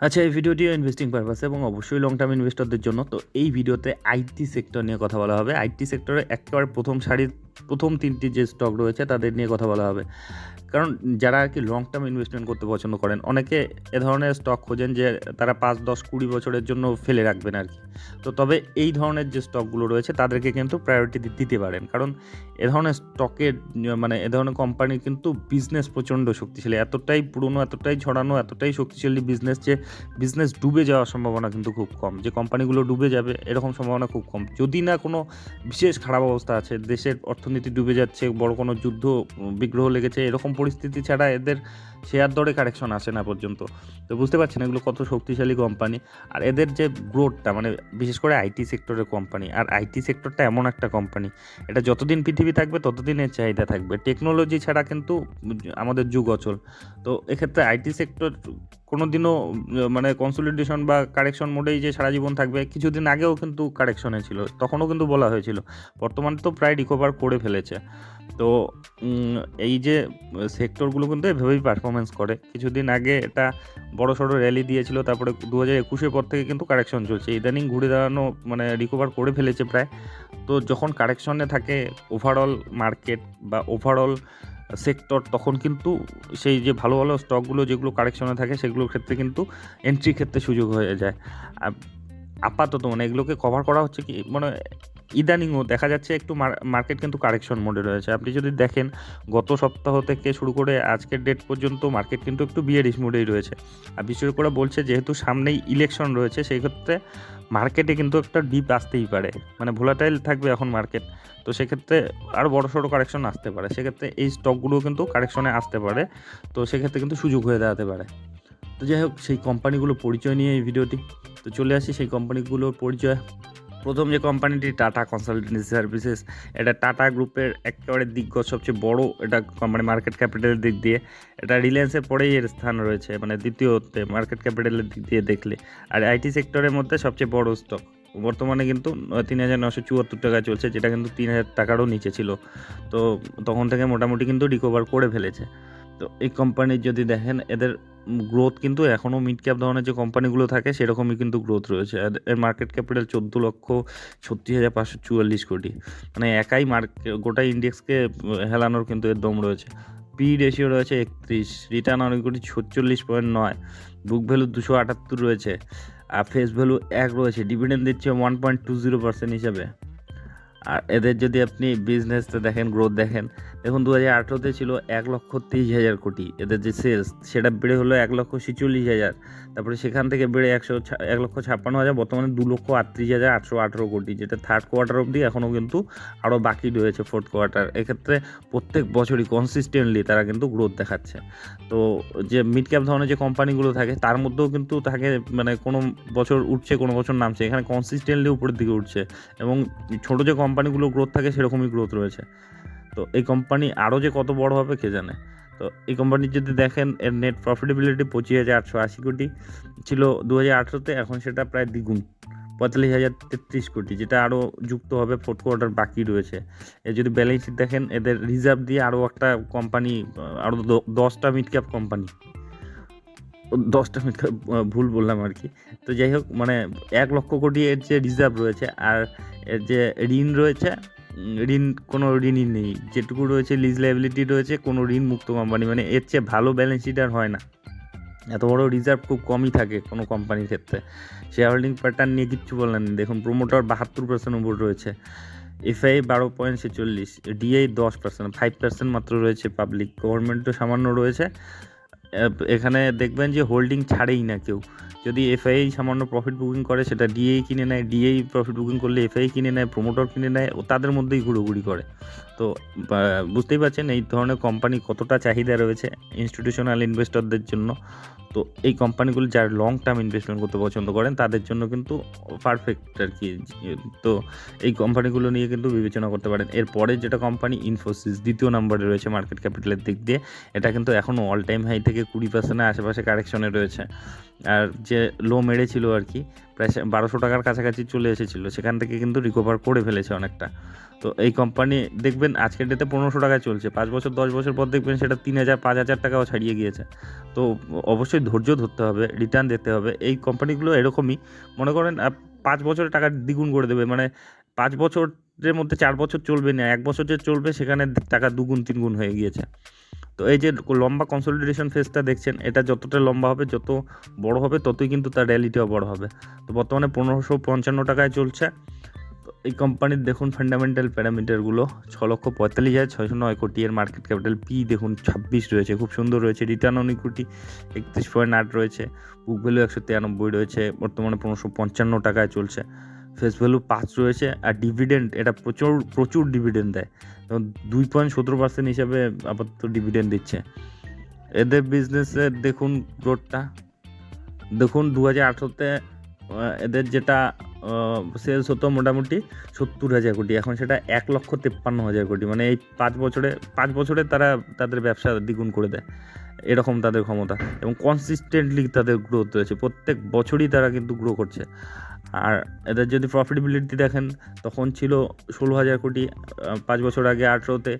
আচ্ছা এই ভিডিওটিও investing purpose এবং অবশ্যই লং টার্ম ইনভেস্টরদের জন্য। তো এই ভিডিওতে আইটি সেক্টর নিয়ে কথা বলা হবে। আইটি সেক্টরে একেবারে প্রথম সারির প্রথম তিনটি যে স্টক রয়েছে তাদের নিয়ে কথা বলা হবে। কারণ যারা আর কি লং টার্ম ইনভেস্টমেন্ট করতে পছন্দ করেন, অনেকে এ ধরনের স্টক খোঁজেন যে তারা পাঁচ, দশ, কুড়ি বছরের জন্য ফেলে রাখবেন আর কি। তো তবে এই ধরনের যে স্টকগুলো রয়েছে তাদেরকে কিন্তু প্রায়োরিটি দিতে পারেন। কারণ এ ধরনের স্টকের মানে এ ধরনের কোম্পানির কিন্তু বিজনেস প্রচণ্ড শক্তিশালী। এতটাই পুরনো, এতটাই ছড়ানো, এতটাই শক্তিশালী বিজনেস যে বিজনেস ডুবে যাওয়ার সম্ভাবনা কিন্তু খুব কম। যে কোম্পানিগুলো ডুবে যাবে এরকম সম্ভাবনা খুব কম। যদি না কোনো বিশেষ খারাপ অবস্থা আছে, দেশের অর্থনীতি ডুবে যাচ্ছে, বড় কোনো যুদ্ধ বিগ্রহ লেগেছে, এরকম পরিস্থিতি ছাড়া এদের শেয়ার দরে কারেকশন আসে না পর্যন্ত। তো বুঝতে পারছেন এগুলো কত শক্তিশালী কোম্পানি আর এদের যে গ্রোথটা মানে বিশেষ করে আইটি সেক্টরের কোম্পানি আর আইটি সেক্টরটা এমন একটা কোম্পানি এটা যতদিন পৃথিবী থাকবে ততদিন এর চাহিদা থাকবে। টেকনোলজি ছাড়া কিন্তু আমাদের যুগ অচল। তো এক্ষেত্রে আইটি সেক্টর কোনো দিনও মানে কনসলিডেশন বা কারেকশন মোডেই যে সারা জীবন থাকবে, কিছুদিন আগেও কিন্তু কারেকশনে ছিল তখনও কিন্তু বলা হয়েছিল। বর্তমানে তো প্রায় রিকভার করে ফেলেছে। তো এই যে সেক্টরগুলো কিন্তু এভাবেই পারফরমেন্স করে। কিছুদিন আগে এটা বড় সড়ো র্যালি দিয়েছিল, তারপরে দু হাজার একুশের পর থেকে কিন্তু কারেকশন চলছে। ইদানিং ঘুরে দাঁড়ানো মানে রিকভার করে ফেলেছে প্রায়। তো যখন কারেকশনে থাকে ওভারঅল মার্কেট বা ওভারঅল সেক্টর তখন কিন্তু সেই যে ভালো ভালো স্টকগুলো যেগুলো কারেকশনে থাকে সেগুলোর ক্ষেত্রে কিন্তু এন্ট্রি ক্ষেত্রে সুযোগ হয়ে যায়। আপাতত মানে এগুলোকে কভার করা হচ্ছে কি মানে ইদানিংও দেখা যাচ্ছে একটু মার্কেট কিন্তু কারেকশন মোডে রয়েছে। আপনি যদি দেখেন, গত সপ্তাহ থেকে শুরু করে আজকের ডেট পর্যন্ত মার্কেট কিন্তু একটু বিয়ারিশ মোডেই রয়েছে। আর বিশেষ করে বলছে, যেহেতু সামনেই ইলেকশন রয়েছে, সেই ক্ষেত্রে মার্কেটে কিন্তু একটা ডিপ আসতেই পারে। মানে ভোলাটাইল থাকবে এখন মার্কেট তো সেক্ষেত্রে আরও বড় সড়ো কারেকশন আসতে পারে। সেক্ষেত্রে এই স্টকগুলো কিন্তু কারেকশনে আসতে পারে। তো সেক্ষেত্রে কিন্তু সুযোগ হয়ে দাঁড়াতে পারে। তো যাই হোক, সেই কোম্পানিগুলোর পরিচয় নিয়ে এই ভিডিওটি। তো চলে আসি সেই কোম্পানিগুলোর পরিচয়। প্রথম যে কোম্পানিটি টাটা কনসালটেন্সি সার্ভিসেস এটা টাটা গ্রুপের একেবারে দিগ্গজ, সবচেয়ে বড় এটা কোম্পানি মার্কেট ক্যাপিটালের দিক দিয়ে। এটা রিলায়েন্সের পরেই এর স্থান রয়েছে মানে দ্বিতীয়তে মার্কেট ক্যাপিটালের দিক দিয়ে দেখলে। আর আইটি সেক্টরের মধ্যে সবচেয়ে বড় স্টক বর্তমানে কিন্তু তিন হাজার নশো চুয়াত্তর টাকা চলছে, যেটা কিন্তু তিন হাজার টাকারও নিচে ছিল। তো তখন থেকে মোটামুটি কিন্তু রিকভার করে ফেলেছে। তো এই কোম্পানির যদি দেখেন, এদের গ্রোথ কিন্তু এখনও মিড ক্যাপ ধরনের যে কোম্পানিগুলো থাকে, সেরকমই কিন্তু গ্রোথ রয়েছে। এর মার্কেট ক্যাপিটাল চোদ্দ লক্ষ ছত্রিশ হাজার পাঁচশো চুয়াল্লিশ কোটি। মানে একাই মার্কেট গোটা ইন্ডেক্সকে হেলানোর কিন্তু এর দম রয়েছে। পি রেশিও রয়েছে একত্রিশ রিটার্ন অন ইকুইটি ছচল্লিশ পয়েন্ট নয় বুক ভ্যালু দুশো আটাত্তর রয়েছে, আর ফেস ভ্যালু এক রয়েছে ডিভিডেন্ড দিচ্ছে one point two zero percent হিসাবে। আর এদের যদি আপনি বিজনেসটা দেখেন গ্রোথ দেখেন, দেখুন দু হাজার আঠেরোতে ছিল এক লক্ষ তেইশ হাজার কোটি। এদের যে সেলস সেটা বেড়ে হলো এক লক্ষ ছেচল্লিশ হাজার। তারপরে সেখান থেকে বেড়ে একশো এক লক্ষ ছাপ্পান্ন হাজার, বর্তমানে দু লক্ষ আটত্রিশ হাজার আটশো আঠেরো কোটি, যেটা থার্ড কোয়ার্টার অবধি এখনও কিন্তু আরও বাকি রয়েছে ফোর্থ কোয়ার্টার এক্ষেত্রে প্রত্যেক বছরই কনসিস্টেন্টলি তারা কিন্তু গ্রোথ দেখাচ্ছে। তো যে মিড ক্যাপ ধরনের যে কোম্পানিগুলো থাকে, তার মধ্যেও কিন্তু থাকে মানে কোনো বছর উঠছে, কোনো বছর নামছে, এখানে কনসিস্টেন্টলি উপরের দিকে উঠছে। এবং ছোটো যে কোম্পানিগুলো গ্রোথ থাকে, সেরকমই গ্রোথ রয়েছে। তো এই কোম্পানি আরও যে কত বড় হবে কে জানে? তো এই কোম্পানির যদি দেখেন, এর নেট প্রফিটেবিলিটি পঁচিশ হাজার আটশো আশি কোটি ছিল দু হাজার আঠেরোতে, এখন সেটা প্রায় দ্বিগুণ। পঁয়তাল্লিশ হাজার তেত্রিশ কোটি, যেটা আরও যুক্ত হবে ফোর্থ কোয়ার্টার বাকি রয়েছে। এ যদি ব্যালেন্স শিট দেখেন, এদের রিজার্ভ দিয়ে আরও একটা কোম্পানি আরও দশটা মিড ক্যাপ কোম্পানি দশটা মিড ভুল বললাম আর কি। তো যাই হোক মানে এক লক্ষ কোটি এর যে রিজার্ভ রয়েছে আর এর যে ঋণ রয়েছে ঋণ, কোনো ঋণই নেই। যেটুকু রয়েছে লিজ লাইবিলিটি রয়েছে, কোনো ঋণ মুক্ত কোম্পানি মানে এর চেয়ে ভালো ব্যালেন্স শিট আর হয় না। এত বড় রিজার্ভ খুব কমই থাকে কোনো কোম্পানির ক্ষেত্রে। শেয়ার হোল্ডিং প্যাটার্ন নিয়ে কিচ্ছু বললেন না। দেখুন প্রোমোটার বাহাত্তর পার্সেন্ট উপর রয়েছে। এফআই বারো পয়েন্ট ছেচল্লিশ ডিআই দশ পার্সেন্ট ফাইভ পার্সেন্ট মাত্র রয়েছে পাবলিক গভর্নমেন্টও সামান্য রয়েছে। এখানে দেখবেন যে হোল্ডিং ছাড়েই না কেউ। যদি এফআই সামান্য প্রফিট বুকিং করে, সেটা ডিএই কিনে নেয় D I I profit booking করলে এফআই কিনে নেয় প্রোমোটর কিনে নেয়, ও তাদের মধ্যেই ঘুরোঘুরি করে। তো বুঝতেই পারছেন এই ধরনের কোম্পানি কতটা চাহিদা রয়েছে ইনস্টিটিউশনাল ইনভেস্টরদের জন্য। তো এই কোম্পানিগুলো যারা লং টার্ম ইনভেস্টমেন্ট করতে পছন্দ করেন, তাদের জন্য কিন্তু পারফেক্ট আর কি। তো এই কোম্পানিগুলো নিয়ে কিন্তু বিবেচনা করতে পারেন। এরপরে যেটা কোম্পানি ইনফোসিস দ্বিতীয় নম্বরে রয়েছে মার্কেট ক্যাপিটালের দিক দিয়ে। এটা কিন্তু এখনও অল টাইম হাই থেকে কুড়ি পার্সেন্টের আশেপাশে কারেকশনে রয়েছে। আর যে লো মেরেছিল আর কি, প্রায় বারোশো টাকার কাছাকাছি চলে এসেছিল, সেখান থেকে কিন্তু রিকভার করে ফেলেছে অনেকটা। তো এই কোম্পানি দেখবেন আজকের ডেতে পনেরোশো টাকায় চলছে, পাঁচ বছর, দশ বছর পর দেখবেন সেটা তিন হাজার, পাঁচ হাজার টাকাও ছাড়িয়ে গিয়েছে। তো অবশ্যই ধৈর্য ধরতে হবে রিটার্ন দিতে হবে, এই কোম্পানিগুলো এরকমই। মনে করেন পাঁচ বছরে টাকা দ্বিগুণ করে দেবে মানে পাঁচ বছরের মধ্যে চার বছর চলবে না, এক বছর যে চলবে সেখানে টাকা দুগুণ, তিনগুণ হয়ে গিয়েছে। তো এই যে লম্বা কনসলিডেশন ফেজটা দেখছেন, এটা যতটা লম্বা হবে, যত বড় হবে, ততই কিন্তু তার র্যালিটিও বড় হবে। তো বর্তমানে পনেরোশো পঞ্চান্ন টাকায় চলছে। এই কোম্পানির দেখুন ফান্ডামেন্টাল প্যারামিটারগুলো ছ লক্ষ পঁয়তাল্লিশ হাজার ছয়শো নয় কোটি এর মার্কেট ক্যাপিটাল পি দেখুন ছাব্বিশ রয়েছে, খুব সুন্দর রয়েছে রিটার্ন অন ইকুইটি একত্রিশ পয়েন্ট আট রয়েছে বুক ভ্যালু একশো তিরানব্বই রয়েছে, বর্তমানে পনেরোশো পঞ্চান্ন টাকায় চলছে। ফেস ভ্যালু পাঁচ রয়েছে আর ডিভিডেন্ড এটা প্রচুর প্রচুর ডিভিডেন্ড দেয়। এবং দুই পয়েন্ট সতেরো পার্সেন্ট হিসাবে আপাতত ডিভিডেন্ড দিচ্ছে। এদের বিজনেসের দেখুন গ্রোথটা দেখুন দু হাজার আঠেরোতে এদের যেটা সেলস হতো মোটামুটি সত্তর হাজার কোটি। এখন সেটা এক লক্ষ তেপ্পান্ন হাজার কোটি। মানে এই পাঁচ বছরে পাঁচ বছরে তারা তাদের ব্যবসা দ্বিগুণ করে দেয়। এরকম তাদের ক্ষমতা এবং কনসিস্টেন্টলি তাদের গ্রোথ রয়েছে। প্রত্যেক বছরই তারা কিন্তু গ্রো করছে। আর এদের যদি প্রফিটেবিলিটি দেখেন, তখন ছিল ষোলো হাজার কোটি পাঁচ বছর আগে আঠেরোতে,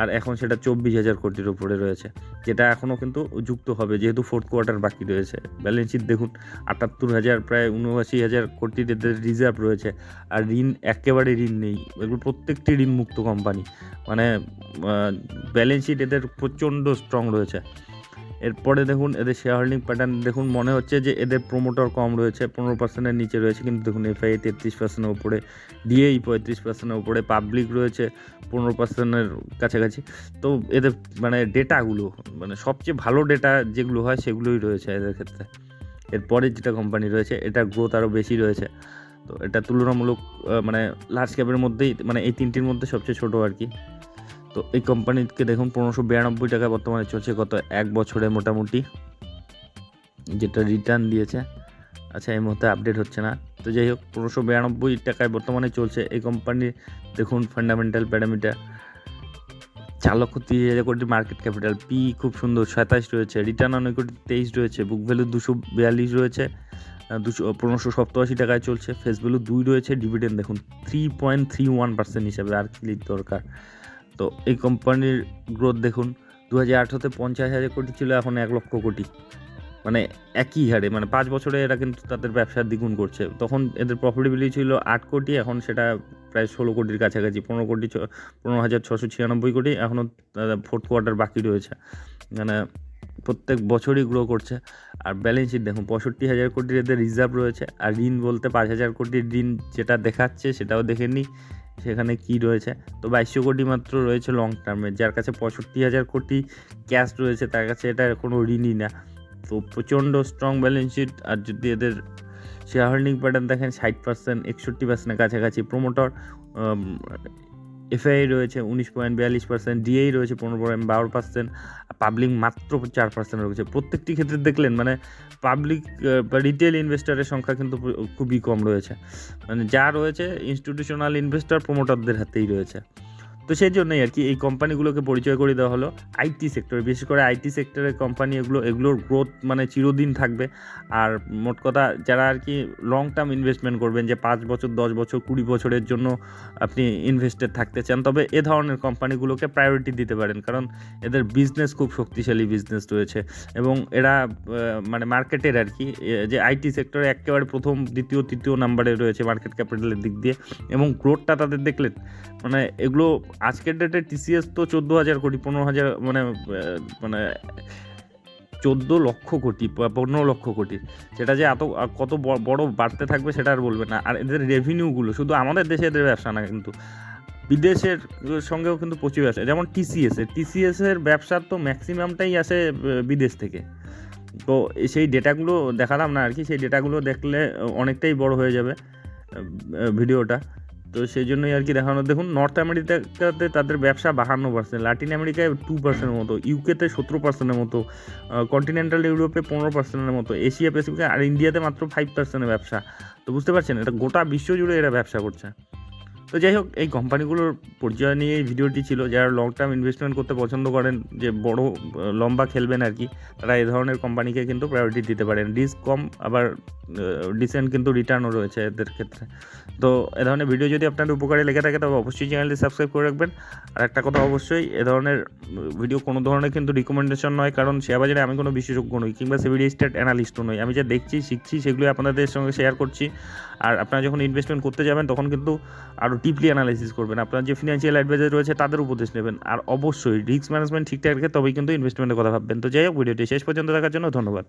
আর এখন সেটা চব্বিশ হাজার কোটির উপরে রয়েছে, যেটা এখনও কিন্তু যুক্ত হবে, যেহেতু ফোর্থ কোয়ার্টার বাকি রয়েছে। ব্যালেন্স শিট দেখুন, আটাত্তর হাজার, প্রায় উনআশি হাজার কোটির এদের রিজার্ভ রয়েছে, আর ঋণ, একেবারে ঋণ নেই। এগুলো প্রত্যেকটি ঋণ মুক্ত কোম্পানি মানে ব্যালেন্স শিট এদের প্রচণ্ড স্ট্রং রয়েছে। এরপরে দেখুন, এদের শেয়ার হোল্ডিং প্যাটার্ন দেখুন, মনে হচ্ছে যে এদের প্রোমোটার কম রয়েছে, পনেরো পার্সেন্টের নিচে রয়েছে, কিন্তু দেখুন এফআই তেত্রিশ পার্সেন্টের উপরে ডিএই পঁয়ত্রিশ পার্সেন্টের উপরে পাবলিক রয়েছে পনেরো পার্সেন্টের কাছাকাছি। তো এদের মানে ডেটাগুলো মানে সবচেয়ে ভালো ডেটা যেগুলো হয়, সেগুলোই রয়েছে এদের ক্ষেত্রে। এরপরে যেটা কোম্পানি রয়েছে এটার গ্রোথ আরও বেশি রয়েছে। তো এটা তুলনামূলক মানে লার্জ ক্যাপের মধ্যেই মানে এই তিনটির মধ্যে সবচেয়ে ছোটো আর কি। তো এই কোম্পানিকে দেখুন পনেরোশো বিরানব্বই টাকা বর্তমানে চলছে গত এক বছরে মোটামুটি, যেটা রিটার্ন দিয়েছে। আচ্ছা এই মুহূর্তে আপডেট হচ্ছে না। তো যাই হোক, পনেরোশো বিরানব্বই টাকায় বর্তমানে চলছে এই কোম্পানির দেখুন ফান্ডামেন্টাল প্যারামিটার চার লক্ষ তিরিশ হাজার কোটি মার্কেট ক্যাপিটাল পি খুব সুন্দর সাতাশ রয়েছে। রিটার্ন অনেক কোটি তেইশ রয়েছে। বুক ভ্যালু দুশো বিয়াল্লিশ রয়েছে। দুশো, পনেরোশো সপ্তাশি টাকায় চলছে। ফেস ভ্যালু দুই রয়েছে। ডিভিডেন্ড দেখুন three point three one percent হিসাবে আর কি দরকার। তো এই কোম্পানির গ্রোথ দেখুন দু হাজার আঠেরোতে পঞ্চাশ হাজার কোটি ছিল, এখন এক লক্ষ কোটি। মানে একই হারে মানে পাঁচ বছরে এরা কিন্তু তাদের ব্যবসা দ্বিগুণ করছে। তখন এদের প্রফিটেবিলিটি ছিল আট কোটি, এখন সেটা প্রায় ষোলো কোটির কাছাকাছি। পনেরো কোটি পনেরো হাজার ছশো ছিয়ানব্বই কোটি, এখনও ফোর্থ কোয়ার্টার বাকি রয়েছে। মানে প্রত্যেক বছরই গ্রো করছে। আর ব্যালেন্স শিট দেখুন, পঁয়ষট্টি হাজার কোটির এদের রিজার্ভ রয়েছে। আর ঋণ বলতে পাঁচ হাজার কোটির ঋণ যেটা দেখাচ্ছে, সেটাও দেখে নিই। সেখানে কি রয়েছে? তো বাইশশো কোটি মাত্র রয়েছে লং টার্মে যার কাছে পঁয়ষট্টি হাজার কোটি ক্যাশ রয়েছে, তার কাছে এটা কোনো ঋণই না। তো প্রচণ্ড স্ট্রং ব্যালেন্স শিট আর যদি এদের শেয়ার হোল্ডিং প্যাটার্ন দেখেন, ষাট পার্সেন্ট একষট্টি পার্সেন্টের কাছাকাছি প্রোমোটর এফআই রয়েছে উনিশ পয়েন্ট বিয়াল্লিশ পার্সেন্ট ডিএই রয়েছে পনেরো পয়েন্ট বারো পার্সেন্ট পাবলিক মাত্র চার পার্সেন্ট রয়েছে। প্রত্যেকটি ক্ষেত্রে দেখলেন মানে পাবলিক বা রিটেল ইনভেস্টারের সংখ্যা কিন্তু খুবই কম রয়েছে। মানে যা রয়েছে ইনস্টিটিউশনাল ইনভেস্টর প্রমোটারদের হাতেই রয়েছে। তো সেই জন্যই আর কি এই কোম্পানিগুলোকে পরিচয় করে দেওয়া হলো আইটি সেক্টরে বিশেষ করে আইটি সেক্টরের কোম্পানি এগুলো, এগুলোর গ্রোথ মানে চিরদিন থাকবে। আর মোট কথা যারা আর কি লং টার্ম ইনভেস্টমেন্ট করবেন, যে পাঁচ বছর, দশ বছর, কুড়ি বছরের জন্য আপনি ইনভেস্টেড থাকতে চান, তবে এ ধরনের কোম্পানিগুলোকে প্রায়োরিটি দিতে পারেন। কারণ এদের বিজনেস খুব শক্তিশালী বিজনেস রয়েছে। এবং এরা মানে মার্কেটের আর কি যে আইটি সেক্টরে একেবারে প্রথম, দ্বিতীয়, তৃতীয় নাম্বারে রয়েছে মার্কেট ক্যাপিটালের দিক দিয়ে। এবং গ্রোথটা তাদের দেখলেন মানে এগুলো আজকের ডেটে টিসিএস তো চোদ্দ হাজার কোটি পনেরো হাজার মানে মানে চোদ্দ লক্ষ কোটি পনেরো লক্ষ কোটি। সেটা যে এত কত বড় বাড়তে থাকবে সেটা আর বলবে না। আর এদের রেভিনিউগুলো শুধু আমাদের দেশে এদের ব্যবসা না কিন্তু, বিদেশের সঙ্গেও কিন্তু প্রচুর ব্যবসা যেমন টিসিএস এর টিসিএস এর ব্যবসার তো ম্যাক্সিমামটাই আসে বিদেশ থেকে। তো সেই ডেটাগুলো দেখালাম না আর কি, সেই ডেটাগুলো দেখলে অনেকটাই বড় হয়ে যাবে ভিডিওটা তো সেই জন্যই আর কি দেখানো, দেখুন নর্থ আমেরিকাতে তাদের ব্যবসা বাহান্ন পার্সেন্ট লাতিন আমেরিকায় টু পার্সেন্টের মতো ইউকেতে সতেরো পার্সেন্টের মতো কন্টিনেন্টাল ইউরোপে পনেরো পার্সেন্টের মতো এশিয়া প্যাসিফিকে আর ইন্ডিয়াতে মাত্র ফাইভ পার্সেন্টের ব্যবসা। তো বুঝতে পারছেন? এটা গোটা বিশ্ব জুড়ে এরা ব্যবসা করছে। তো যাই হোক, এই কোম্পানিগুলোর পরিচয় নিয়ে এই ভিডিওটি ছিল। যারা লং টার্ম ইনভেস্টমেন্ট করতে পছন্দ করেন, যে বড় লম্বা খেলবেন আর কি, তারা এই ধরনের কোম্পানিকে কিন্তু প্রায়োরিটি দিতে পারেন। রিস্ক কম, আবার ডিসেন্ট কিন্তু রিটার্নও রয়েছে এদের ক্ষেত্রে। তো এ ধরনের ভিডিও যদি আপনাদের উপকারে লেগে থাকে, তবে অবশ্যই চ্যানেলটি সাবস্ক্রাইব করে রাখবেন। আর একটা কথা অবশ্যই, এ ধরনের ভিডিও কোনো ধরনের কিন্তু রিকমেন্ডেশন নয়, কারণ শেয়ার বাজারে আমি কোনো বিশেষজ্ঞ নই, কিংবা সিভিডি স্টেট অ্যানালিস্টও নই। আমি যা দেখছি, শিখছি, সেগুলোই আপনাদের সঙ্গে শেয়ার করছি। আর আপনারা যখন ইনভেস্টমেন্ট করতে যাবেন, তখন কিন্তু আরও ডিপলি অ্যানালাইসিস করবেন। আপনার যে ফিনান্সিয়াল অ্যাডভাইজার রয়েছে, তাদের উপদেশ নেবেন। আর অবশ্যই রিস্ক ম্যানেজমেন্ট ঠিকঠাক রেখে তবেই কিন্তু ইনভেস্টমেন্টের কথা ভাববেন। তো যাই হোক, ভিডিওটি শেষ পর্যন্ত দেখার জন্য ধন্যবাদ।